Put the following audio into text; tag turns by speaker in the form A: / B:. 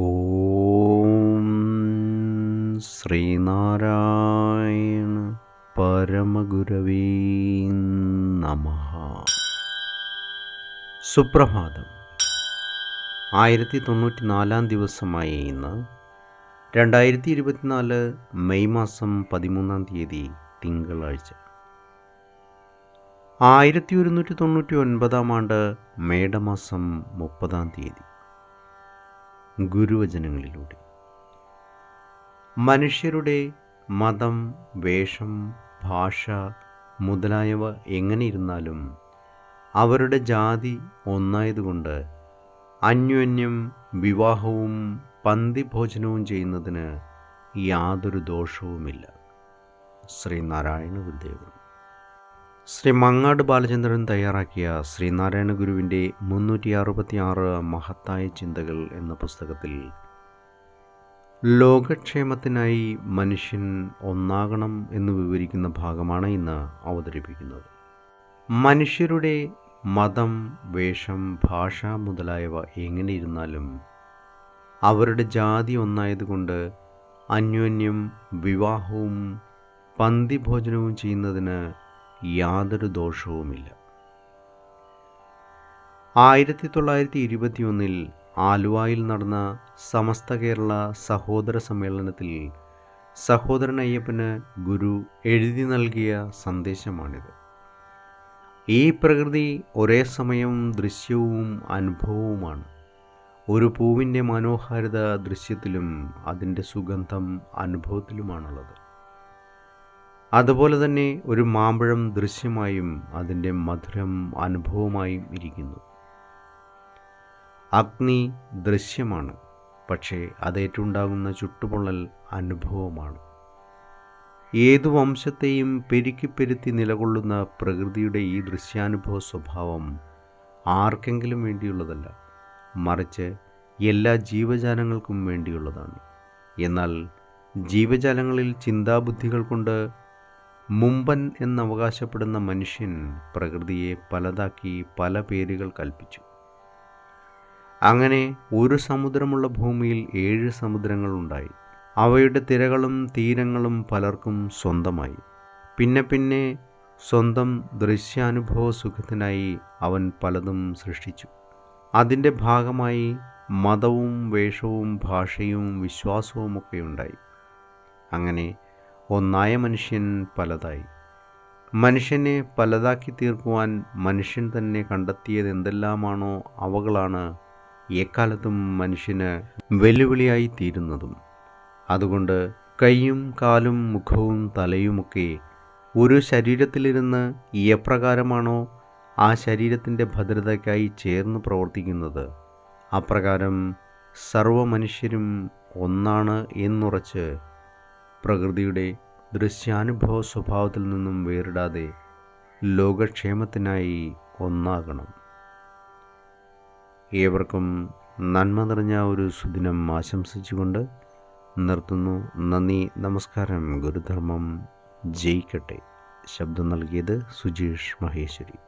A: ഓം ശ്രീനാരായണ പരമഗുരവീ നമ. സുപ്രഭാതം. ആയിരത്തി തൊണ്ണൂറ്റി നാലാം ദിവസമായ ഇന്ന് രണ്ടായിരത്തി ഇരുപത്തിനാല് മെയ് മാസം പതിമൂന്നാം തീയതി തിങ്കളാഴ്ച. ആയിരത്തി ഒരുന്നൂറ്റി തൊണ്ണൂറ്റി ഒൻപതാം ആണ്ട് മേടമാസം മുപ്പതാം തീയതി. ഗുരുവചനങ്ങളിലൂടെ. മനുഷ്യരുടെ മതം വേഷം ഭാഷ മുതലായവ എങ്ങനെയിരുന്നാലും അവരുടെ ജാതി ഒന്നായതുകൊണ്ട് അന്യോന്യം വിവാഹവും പന്തിഭോജനവും ചെയ്യുന്നതിന് യാതൊരു ദോഷവുമില്ല. ശ്രീനാരായണ ഗുരുദേവൻ ശ്രീ മങ്ങാട് ബാലചന്ദ്രൻ തയ്യാറാക്കിയ ശ്രീനാരായണ ഗുരുവിന്റെ മുന്നൂറ്റി അറുപത്തി ആറ് മഹത്തായ ചിന്തകൾ എന്ന പുസ്തകത്തിൽ ലോകക്ഷേമത്തിനായി മനുഷ്യൻ ഒന്നാകണം എന്ന് വിവരിക്കുന്ന ഭാഗമാണ് ഇന്ന് അവതരിപ്പിക്കുന്നത്. മനുഷ്യരുടെ മതം വേഷം ഭാഷ മുതലായവ എങ്ങനെ ഇരുന്നാലും അവരുടെ ജാതി ഒന്നായതുകൊണ്ട് അന്യോന്യം വിവാഹവും പന്തിഭോജനവും ചെയ്യുന്നതിന് യാതൊരു ദോഷവുമില്ല. ആയിരത്തി തൊള്ളായിരത്തി ഇരുപത്തിയൊന്നിൽ ആലുവായിൽ നടന്ന സമസ്ത കേരള സഹോദര സമ്മേളനത്തിൽ സഹോദരൻ അയ്യപ്പന് ഗുരു എഴുതി നൽകിയ സന്ദേശമാണിത്. ഈ പ്രകൃതി ഒരേ സമയം ദൃശ്യവും അനുഭവവുമാണ്. ഒരു പൂവിന്റെ മനോഹാരിത ദൃശ്യത്തിലും അതിന്റെ സുഗന്ധം അനുഭവത്തിലുമാണുള്ളത്. അതുപോലെ തന്നെ ഒരു മാമ്പഴം ദൃശ്യമായും അതിന്റെ മധുരം അനുഭവമായും ഇരിക്കുന്നു. അഗ്നി ദൃശ്യമാണ് പക്ഷേ അതേറ്റുണ്ടാകുന്ന ചുട്ടുപൊള്ളൽ അനുഭവമാണ്. ഏതു വംശത്തെയും പെരുക്കിപ്പെരുത്തി നിലകൊള്ളുന്ന പ്രകൃതിയുടെ ഈ ദൃശ്യാനുഭവ സ്വഭാവം ആർക്കെങ്കിലും വേണ്ടിയുള്ളതല്ല മറിച്ച് എല്ലാ ജീവജാലങ്ങൾക്കും വേണ്ടിയുള്ളതാണ്. എന്നാൽ ജീവജാലങ്ങളിൽ ചിന്താബുദ്ധികൾ കൊണ്ട് മുമ്പൻ എന്നവകാശപ്പെടുന്ന മനുഷ്യൻ പ്രകൃതിയെ പലതാക്കി പല പേരുകൾ കൽപ്പിച്ചു. അങ്ങനെ ഒരു സമുദ്രമുള്ള ഭൂമിയിൽ ഏഴ് സമുദ്രങ്ങളുണ്ടായി അവയുടെ തിരകളും തീരങ്ങളും പലർക്കും സ്വന്തമായി. പിന്നെ പിന്നെ സ്വന്തം ദൃശ്യാനുഭവ സുഖത്തിനായി അവൻ പലതും സൃഷ്ടിച്ചു. അതിന്റെ ഭാഗമായി മതവും വേഷവും ഭാഷയും വിശ്വാസവുമൊക്കെ ഉണ്ടായി. അങ്ങനെ ഒന്നായ മനുഷ്യൻ പലതായി. മനുഷ്യനെ പലതാക്കി തീർക്കുവാൻ മനുഷ്യൻ തന്നെ കണ്ടെത്തിയത് എന്തെല്ലാമാണോ അവകളാണ് എക്കാലത്തും മനുഷ്യന് വെല്ലുവിളിയായി തീരുന്നതും. അതുകൊണ്ട് കൈയും കാലും മുഖവും തലയുമൊക്കെ ഒരു ശരീരത്തിലിരുന്ന് എപ്രകാരമാണോ ആ ശരീരത്തിന്റെ ഭദ്രതയ്ക്കായി ചേർന്ന് പ്രവർത്തിക്കുന്നത്? അപ്രകാരം സർവ മനുഷ്യരും ഒന്നാണ് എന്നുറച്ച് പ്രകൃതിയുടെ ദൃശ്യാനുഭവ സ്വഭാവത്തിൽ നിന്നും വേറിടാതെ ലോകക്ഷേമത്തിനായി ഒന്നാകണം. ഏവർക്കും നന്മ നിറഞ്ഞ ഒരു സുദിനം ആശംസിച്ചുകൊണ്ട് നിർത്തുന്നു. നന്ദി നമസ്കാരം. ഗുരുധർമ്മം ജയിക്കട്ടെ. ശബ്ദം നൽകിയത് സുജീഷ് മഹേശ്വരി.